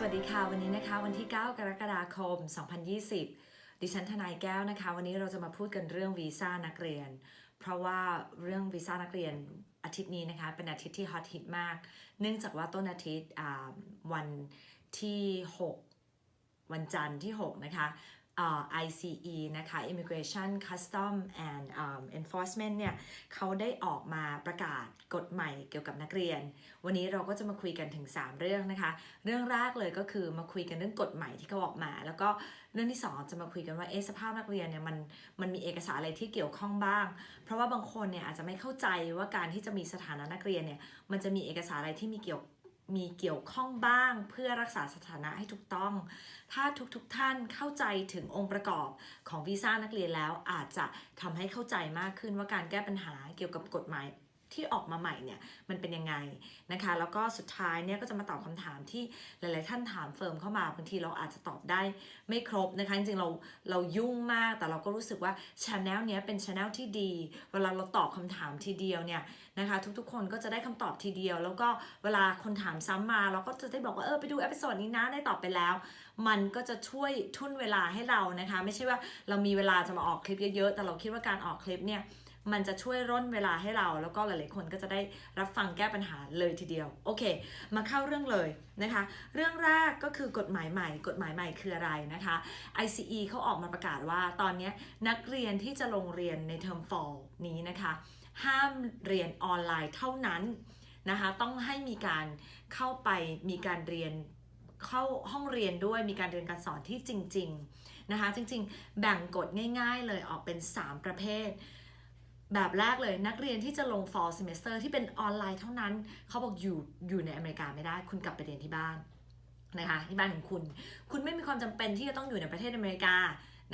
สวัสดีค่ะ วันนี้นะคะ วันที่ 9 กรกฎาคม 2020 ดิฉันทนายแก้วนะคะ วันนี้เราจะมาพูดกันเรื่องวีซ่านักเรียน เพราะว่าเรื่องวีซ่านักเรียนอาทิตย์นี้นะคะ เป็นอาทิตย์ที่ฮอตฮิตมาก เนื่องจากว่าต้นอาทิตย์วันที่ 6 วันจันทร์ที่ 6 นะคะ ICE นะคะ Immigration Custom and um, Enforcement เนี่ยเขาได้ออกมาประกาศกฎใหม่เกี่ยวกับนักเรียน วันนี้เราก็จะมาคุยกันถึง 3 เรื่องนะคะ เรื่องแรกเลยก็คือมาคุยกันเรื่องกฎใหม่ที่เขาออกมา แล้วก็เรื่องที่ 2 จะมาคุยกันว่าเอสภาพนักเรียนเนี่ยมันมันมีเอกสารอะไรที่เกี่ยวข้องบ้าง เพราะว่าบางคนเนี่ยอาจจะไม่เข้าใจว่าการที่จะมีสถานะนักเรียนเนี่ยมันจะมีเอกสารอะไรที่มีเกี่ยว มีเกี่ยวข้องบ้างเพื่อรักษาสถานะให้ถูกต้อง ถ้าทุกๆทท่านเข้าใจถึงองค์ประกอบของวีซ่านักเรียนแล้วอาจจะทำให้เข้าใจมากขึ้นว่าการแก้ปัญหาเกี่ยวกับกฎหมาย ที่ออกมาใหม่เนี่ยมันเป็นยังไงนะคะ แล้วก็สุดท้ายเนี่ยก็จะมาตอบคำถามที่หลาย ๆ ท่านถามเฟิร์มเข้ามาบางทีเราอาจจะตอบได้ไม่ครบนะคะ จริงๆเราเรายุ่งมากแต่เราก็รู้สึกว่าช anel เนี้ยเป็นช anel ที่ดี เวลาเราตอบคำถามทีเดียวเนี่ยนะคะ ทุกๆ คนก็จะได้คำตอบทีเดียว แล้วก็เวลาคนถามซ้ำมาเราก็จะได้บอกว่าเออไปดูเอพิโซดนี้นะได้ตอบไปแล้ว มันก็จะช่วยทุ่นเวลาให้เรานะคะ ไม่ใช่ว่าเรามีเวลาจะมาออกคลิปเยอะ ๆ แต่เราคิดว่าการออกคลิปเนี่ย มันจะช่วยร่นเวลาให้เรา แล้วก็หลายๆคนก็จะได้รับฟังแก้ปัญหาเลยทีเดียว โอเค มาเข้าเรื่องเลยนะคะ เรื่องแรกก็คือกฎหมายใหม่ กฎหมายใหม่คืออะไรนะคะ ICE เขาออกมาประกาศว่าตอนนี้นักเรียนที่จะลงเรียนในเทอม fall นี้นะคะ ห้ามเรียนออนไลน์เท่านั้นนะคะต้องให้มีการเข้าไปมีการเรียนเข้าห้องเรียนด้วยมีการเรียนการสอนที่จริง ๆ นะคะ จริง ๆ แบ่งกฎง่าย ๆ เลยออกเป็น 3 ประเภท แบบแรกเลยนักเรียนที่จะลง fall semester ที่เป็นออนไลน์เท่านั้น เขาบอกอยู่อยู่ในอเมริกาไม่ได้ คุณกลับไปเรียนที่บ้านนะคะที่บ้านของคุณ คุณไม่มีความจำเป็นที่จะต้องอยู่ในประเทศอเมริกา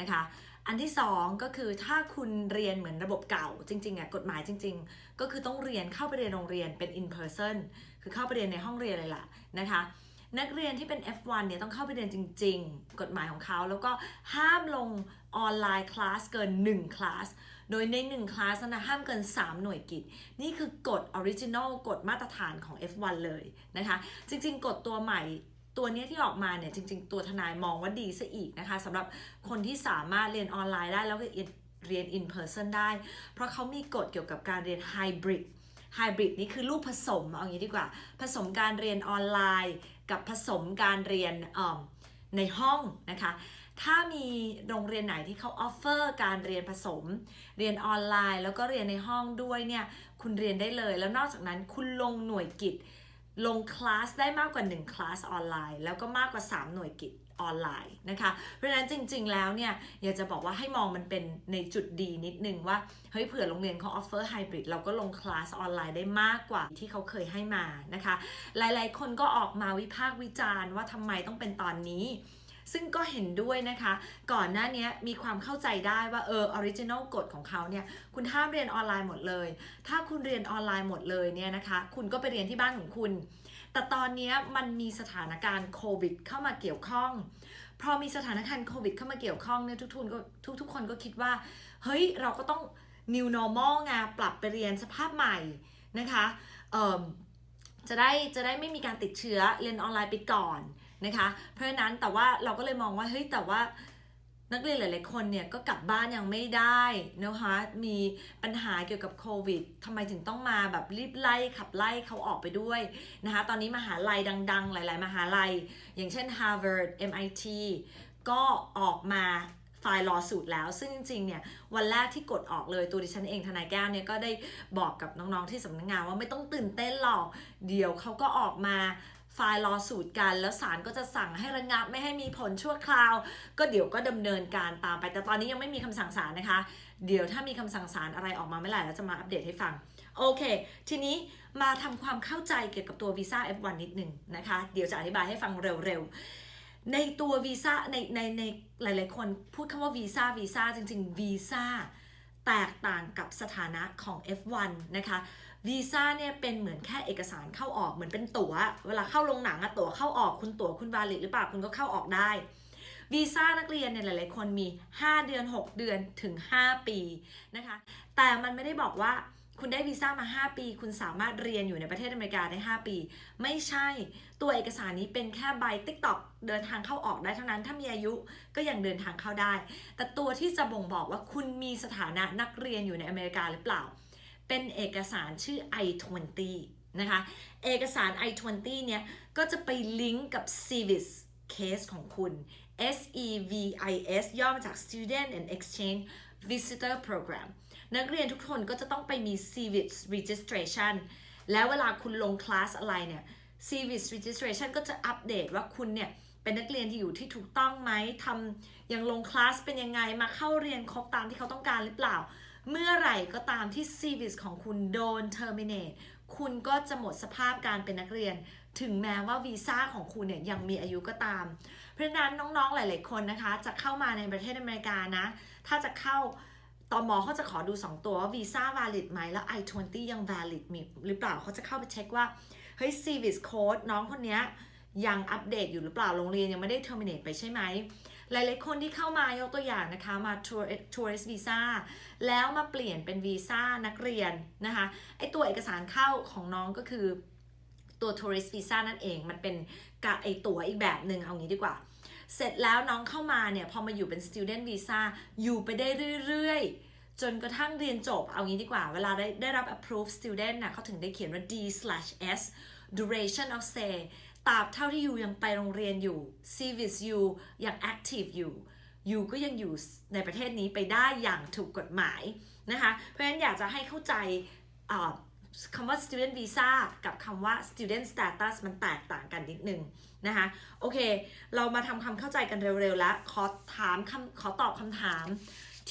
นะคะอันที่สองก็คือถ้าคุณเรียนเหมือนระบบเก่าจริงๆอะกฎหมายจริง ๆ ก็คือต้องเรียนเข้าไปเรียนโรงเรียนเป็น in person คือเข้าไปเรียนในห้องเรียนเลยล่ะนะคะนักเรียนที่เป็น F1 เนี่ยต้องเข้าไปเรียนจริง ๆ กฎหมายของเขา แล้วก็ห้ามลงออนไลน์คลาสเกิน 1 คลาส โดยใน 1 คลาสนะห้ามเกิน 3 หน่วยกิต นี่คือกฎออริจินอลกฎมาตรฐานของ F1 เลยนะคะ จริงๆ กฎตัวใหม่ตัวนี้ที่ออกมาเนี่ยจริง ๆ ตัวทนายมองว่าดีซะอีกนะคะสำหรับคนที่สามารถเรียนออนไลน์ได้แล้วก็เรียน in person ได้ เพราะเขามีกฎเกี่ยวกับการเรียน hybrid ไฮบริดนี่คือลูกผสม เอาอย่างนี้ดีกว่า ผสมการเรียนออนไลน์ กับผสมการเรียนในห้องนะคะ ถ้ามีโรงเรียนไหนที่เขาออฟเฟอร์การเรียนผสม เรียนออนไลน์ แล้วก็เรียนในห้องด้วยเนี่ยคุณเรียนได้เลย แล้วนอกจากนั้นคุณลงหน่วยกิจ ลงคลาสได้มากกว่า 1 คลาสออนไลน์ แล้วก็มากกว่า 3 หน่วยกิจออนไลน์นะคะ เพราะฉะนั้นจริง ๆ แล้วเนี่ยอยากจะบอกว่าให้มองมันเป็นในจุดดีนิดนึงว่าเฮ้ยเผื่อโรงเรียนเขาออฟเฟอร์ไฮบริดเราก็ลงคลาสออนไลน์ได้มากกว่าที่เขาเคยให้มานะคะ หลายๆ คนก็ออกมาวิพากษ์วิจารณ์ว่าทำไมต้องเป็นตอนนี้ ซึ่งก็เห็นด้วยนะคะ ก่อนหน้านี้มีความเข้าใจได้ว่าเออออริจินอลกฎของเขาเนี่ยคุณห้ามเรียนออนไลน์หมดเลย ถ้าคุณเรียนออนไลน์หมดเลยเนี่ยนะคะ คุณก็ไปเรียนที่บ้านของคุณ แต่ตอนนี้มันมีสถานการณ์โควิดเข้ามาเกี่ยวข้อง พอมีสถานการณ์โควิดเข้ามาเกี่ยวข้องเนี่ยทุกทุนก็ทุกทุกคนก็คิดว่า เฮ้ยเราก็ต้อง new normal ไงปรับไปเรียนสภาพใหม่นะคะเออจะได้จะได้ไม่มีการติดเชื้อเรียนออนไลน์ไปก่อน นะคะ เพราะฉะนั้นแต่ว่าเราก็เลยมองว่าเฮ้ยแต่ว่านักเรียนหลายๆคนเนี่ยก็กลับบ้านยังไม่ได้นะคะมีปัญหาเกี่ยวกับโควิดทำไมถึงต้องมาแบบรีบไล่ขับไล่เขาออกไปด้วยนะคะ ตอนนี้มหาลัยดัง ๆ หลาย ๆ มหาลัย อย่างเช่น Harvard MIT ก็ออกมาไฟล์ลอสูตรแล้ว ซึ่งจริงๆเนี่ยวันแรกที่กดออกเลยตัวดิฉันเองทนายแก้วเนี่ยก็ได้บอกกับน้องๆที่สำนักงานว่าไม่ต้องตื่นเต้นหรอก เดี๋ยวเขาก็ออกมา ไฟล์ลอสูตรกัน แล้วศาลก็จะสั่งให้ระงับไม่ให้มีผลชั่วคราว ก็เดี๋ยวก็ดำเนินการตามไป แต่ตอนนี้ยังไม่มีคำสั่งศาลนะคะ เดี๋ยวถ้ามีคำสั่งศาลอะไรออกมาเมื่อไหร่แล้วจะมาอัปเดตให้ฟัง โอเค ทีนี้มาทำความเข้าใจเกี่ยวกับตัววีซ่า F1 นิดหนึ่งนะคะ เดี๋ยวจะอธิบายให้ฟังเร็วๆ ในตัววีซ่าในในในหลายๆคนพูดคำว่าวีซ่าวีซ่าจริงๆวีซ่าแตกต่างกับสถานะของ F1 นะคะ วีซ่าเนี่ยเป็นเหมือนแค่เอกสารเข้าออกเหมือนเป็นตั๋ว เวลาเข้าโรงหนังอะตั๋วเข้าออกคุณตั๋วคุณวาลิดหรือเปล่าคุณก็เข้าออกได้วีซ่านักเรียนเนี่ยหลาย ๆ คนมี 5 เดือน 6 เดือนถึง 5 ปีนะคะ แต่มันไม่ได้บอกว่าคุณได้วีซ่ามา 5 ปี คุณสามารถเรียนอยู่ในประเทศอเมริกาได้ 5 ปี ไม่ใช่ตัวเอกสารนี้เป็นแค่ใบติ๊กตอกเดินทางเข้าออกได้เท่านั้น ถ้ามีอายุก็ยังเดินทางเข้าได้ แต่ตัวที่จะบ่งบอกว่าคุณมีสถานะนักเรียนอยู่ในอเมริกาหรือเปล่า เป็นเอกสารชื่อ I-20 นะคะ เอกสาร I-20 เนี่ยก็จะไปลิงก์กับ Civis case ของคุณ S E V I S ย่อมาจาก Student and Exchange Visitor Program นักเรียนทุกคนก็จะต้องไปมี Civis Registration แล้วเวลาคุณลงคลาสอะไรเนี่ย Civis Registration ก็จะอัปเดตว่าคุณเนี่ยเป็นนักเรียนที่อยู่ที่ถูกต้องไหมทำยังลงคลาสเป็นยังไง มาเข้าเรียนครบตามที่เขาต้องการหรือเปล่า เมื่อไหร่ก็ตามที่ Civis ของคุณโดน terminate คุณก็จะหมดสภาพการเป็นนักเรียน ถึงแม้ว่าวีซ่าของคุณเนี่ยยังมีอายุก็ตาม เพราะฉะนั้นน้องๆหลาย ๆ คนนะคะ จะเข้ามาในประเทศอเมริกานะ ถ้าจะเข้าตอมอเขาจะขอดู 2 ตัวว่าวีซ่า valid ไหมแล้ว I-20 ยัง valid มีหรือเปล่าเขาจะเข้าไปเช็คว่า เฮ้ย Civis Code น้องคนนี้ยยังอัปเดตอยู่หรือเปล่าโรงเรียนยังไม่ได้ terminate ไปใช่ไหม หลายๆคนที่เข้ามายกตัวอย่างนะคะมา tourist visa แล้วมาเปลี่ยนเป็นวีซ่านักเรียนนะคะไอตัวเอกสารเข้าของน้องก็คือตัว tourist visa นั่นเองมันเป็นกะไอตั๋วอีกแบบหนึ่งเอางี้ดีกว่า เสร็จแล้วน้องเข้ามาเนี่ยพอมาอยู่เป็น student visa อยู่ไปได้เรื่อยๆจนกระทั่งเรียนจบเอางี้ดีกว่า เวลาได้ได้รับ approved student นะเขาถึงได้เขียนว่า D slash S duration of stay ตราบเท่าที่ยูยังไปโรงเรียนอยู่ civis ยูยัง active อยู่ยูก็ยังอยู่ในประเทศนี้ไปได้อย่างถูกกฎหมายนะคะ เพราะฉะนั้นอยากจะให้เข้าใจคำว่า student visa กับคำว่า student status มันแตกต่างกันนิดนึงนะคะ โอเค เรามาทำความเข้าใจกันเร็วๆ แล้ว ขอถามคำขอตอบคำถาม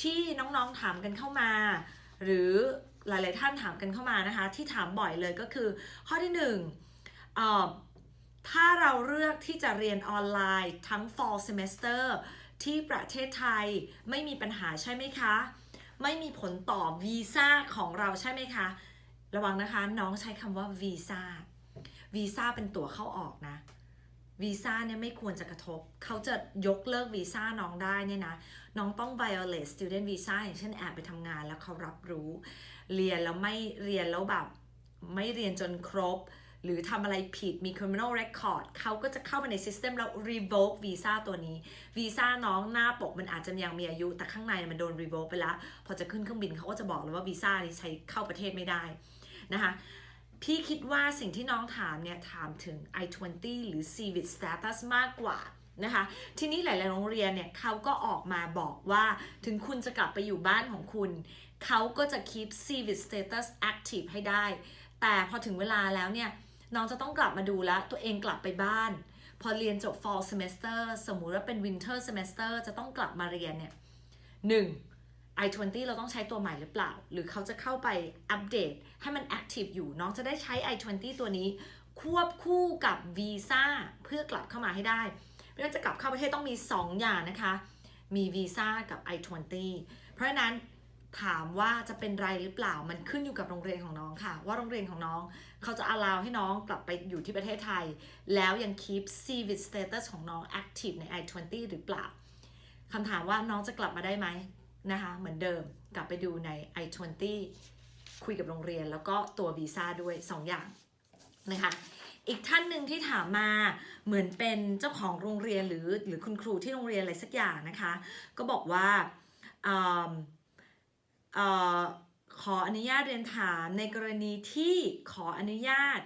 ที่น้องๆถามกันเข้ามา หรือหลายๆท่านถามกันเข้ามานะคะ ที่ถามบ่อยเลยก็คือ ข้อที่หนึ่งอ่อ ถ้าเราเลือกที่จะเรียนออนไลน์ทั้ง fall semester ที่ประเทศไทยไม่มีปัญหาใช่ไหมคะ ไม่มีผลต่อวีซ่าของเราใช่ไหมคะ ระวังนะคะน้องใช้คำว่าวีซ่าวีซ่าเป็นตั๋วเข้าออกนะวีซ่าเนี่ยไม่ควรจะกระทบ เขาจะยกเลิกวีซ่าน้องได้เนี่ยนะ น้องต้อง violate student visa อย่างเช่นแอบไปทำงานแล้วเขารับรู้ เรียนแล้วไม่เรียนแล้วแบบ ไม่เรียนจนครบ หรือทำอะไรผิดมี criminal record เขาก็จะเข้ามาใน system แล้ว revoke visa ตัวนี้วีซ่าน้องหน้าปกมันอาจจะยังมีอายุ แต่ข้างในมันโดน revoke ไปแล้ว พอจะขึ้นเครื่องบินเขาก็จะบอกเลยว่าวีซ่านี้ใช้เข้าประเทศไม่ได้นะคะพี่คิดว่าสิ่งที่น้องถามเนี่ย ถามถึง I-20 หรือ Civic Status มากกว่านะคะ ทีนี้หลาย ๆ โรงเรียนเนี่ยเขาก็ออกมาบอกว่าถึงคุณจะกลับไปอยู่บ้านของคุณ เขาก็จะ keep Civic Status active ให้ได้ แต่พอถึงเวลาแล้วเนี่ย น้องจะต้องกลับมาดูแลตัวเองกลับไปบ้าน พอเรียนจบ fall semester สมมุติว่าเป็น winter semester จะต้องกลับมาเรียนเนี่ยหนึ่ง i20 เราต้องใช้ตัวใหม่หรือเปล่า หรือเขาจะเข้าไปอัปเดตให้มัน active อยู่ น้องจะได้ใช้ i20 ตัวนี้ ควบคู่กับวีซ่าเพื่อกลับเข้ามาให้ได้เพราะฉะนั้นจะกลับเข้าประเทศต้องมี 2 อย่างนะคะ มีวีซ่ากับ i20 เพราะฉะนั้น ถามว่าจะเป็นไรหรือเปล่ามันขึ้นอยู่กับโรงเรียนของน้องค่ะ ว่าโรงเรียนของน้องเขาจะ allow ให้น้องกลับไปอยู่ที่ประเทศไทย แล้วยัง keep civic status ของน้อง active ใน i20 หรือเปล่าคำถามว่าน้องจะกลับมาได้ไหมนะคะ เหมือนเดิมกลับไปดูใน i20 คุยกับโรงเรียนแล้วก็ตัววีซ่าด้วย2ออย่างนะคะอีกท่านหนึ่งที่ถามมาเหมือนเป็นเจ้าของโรงเรียนหรือหรือคุณครูที่โรงเรียนอะไรสักอย่างนะคะ ก็บอกว่า ขออนุญาตเรียนถามในกรณีที่ขออนุญาต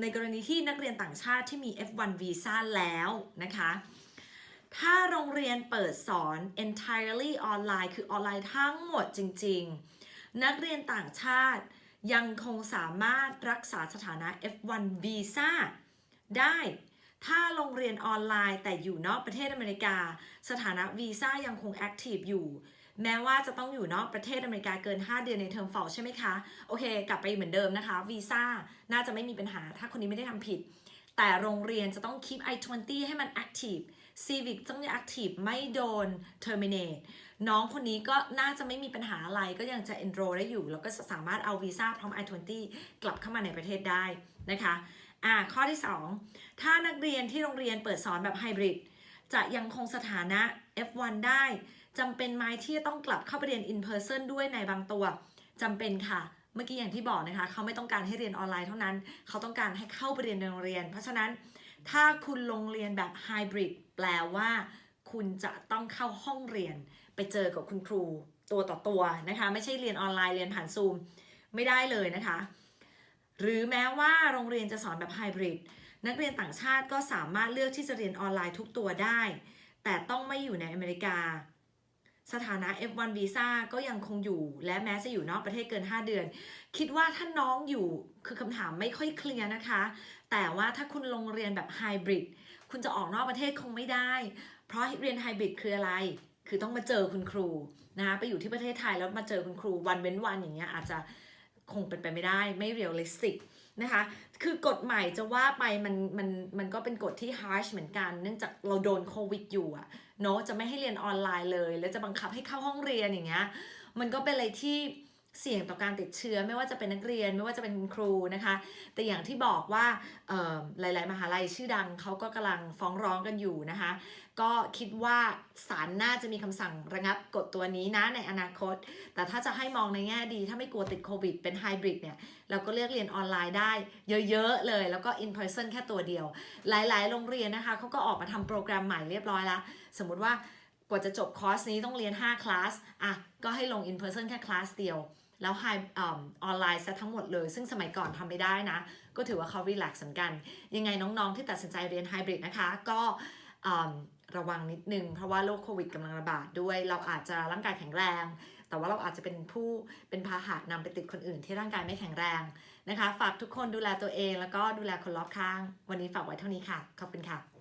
ในกรณีที่นักเรียนต่างชาติที่มี F1 วีซ่าแล้วนะคะ ถ้าโรงเรียนเปิดสอน entirely ออนไลน์คือออนไลน์ทั้งหมดจริง ๆ นักเรียนต่างชาติยังคงสามารถรักษาสถานะ F1 วีซ่าได้ ถ้าโรงเรียนออนไลน์แต่อยู่นอกประเทศอเมริกา สถานะวีซ่ายังคง active อยู่ แม้ว่าจะต้องอยู่นอกประเทศอเมริกาเกิน 5 เดือนในเทอมฟอลใช่ไหมคะ โอเค กลับไปเหมือนเดิมนะคะวีซ่าน่าจะไม่มีปัญหาถ้าคนนี้ไม่ได้ทำผิด แต่โรงเรียนจะต้อง keep I-20 ให้มัน active Civic ต้องยัง active ไม่โดน terminate น้องคนนี้ก็น่าจะไม่มีปัญหาอะไรก็ยังจะ enroll ได้อยู่ แล้วก็สามารถเอาวีซ่าพร้อม I-20 กลับเข้ามาในประเทศได้นะคะอ่าข้อที่ 2 ถ้านักเรียนที่โรงเรียนเปิดสอนแบบไฮบริดจะยังคงสถานะ F1 ได้จำเป็นไหมที่จะต้องกลับเข้าไปเรียน in person ด้วยในบางตัวจำเป็นค่ะ เมื่อกี้อย่างที่บอกนะคะ เขาไม่ต้องการให้เรียนออนไลน์เท่านั้น เขาต้องการให้เข้าไปเรียนในโรงเรียน เพราะฉะนั้นถ้าคุณลงเรียนแบบไฮบริดแปลว่า คุณจะต้องเข้าห้องเรียน ไปเจอกับคุณครูตัวต่อตัวนะคะ ไม่ใช่เรียนออนไลน์เรียนผ่านซูมไม่ได้เลยนะคะ หรือแม้ว่าโรงเรียนจะสอนแบบไฮบริดนักเรียนต่างชาติก็สามารถเลือกที่จะเรียนออนไลน์ทุกตัวได้ แต่ต้องไม่อยู่ในอเมริกา สถานะ F1 Visa ก็ยังคงอยู่ และแม้จะอยู่นอกประเทศเกิน 5 เดือน คิดว่าถ้าน้องอยู่คือคำถามไม่ค่อยเคลียร์นะคะ แต่ว่าถ้าคุณลงเรียนแบบไฮบริดคุณจะออกนอกประเทศคงไม่ได้ เพราะเรียนไฮบริดคืออะไร คือต้องมาเจอคุณครูนะคะไปอยู่ที่ประเทศไทยแล้วมาเจอคุณครูวันเว้นวันอย่างเงี้ยอาจจะคงเป็นไปไม่ได้ไม่เรียลลิสติก นะคะ คือกฎใหม่จะว่าไปมันมันมันก็เป็นกฎที่ harsh เหมือนกัน เนื่องจากเราโดนโควิดอยู่อะเนาะจะไม่ให้เรียนออนไลน์เลย แล้วจะบังคับให้เข้าห้องเรียนอย่างเงี้ย มันก็เป็นอะไรที่ เสี่ยงต่อการติดเชื้อไม่ว่าจะเป็นนักเรียนไม่ว่าจะเป็นครูนะคะ แต่อย่างที่บอกว่าหลาย ๆ มหาลัยชื่อดังเขาก็กำลังฟ้องร้องกันอยู่นะคะ ก็คิดว่าศาลน่าจะมีคำสั่งระงับกฎตัวนี้นะในอนาคต แต่ถ้าจะให้มองในแง่ดี ถ้าไม่กลัวติดโควิดเป็นไฮบริดเนี่ยเราก็เลือกเรียนออนไลน์ได้เยอะ ๆ เลย แล้วก็ in person แค่ตัวเดียว หลาย ๆ โรงเรียนนะคะเขาก็ออกมาทำโปรแกรมใหม่เรียบร้อยแล้ว สมมุติว่า กว่าจะจบคอร์สนี้ต้องเรียน 5 คลาส อะ ก็ให้ลง in person แค่คลาสเดียว แล้วไฮออนไลน์ซะทั้งหมดเลย ซึ่งสมัยก่อนทำไม่ได้นะ ก็ถือว่าเขา relax เหมือนกัน ยังไงน้องๆ ที่ตัดสินใจเรียนไฮบริดนะคะ ก็ระวังนิดนึง เพราะว่าโรคโควิดกำลังระบาดด้วย เราอาจจะร่างกายแข็งแรง แต่ว่าเราอาจจะเป็นผู้เป็นพาหะนำไปติดคนอื่นที่ร่างกายไม่แข็งแรงนะคะ ฝากทุกคนดูแลตัวเอง แล้วก็ดูแลคนรอบข้าง วันนี้ฝากไว้เท่านี้ค่ะ ขอบคุณค่ะ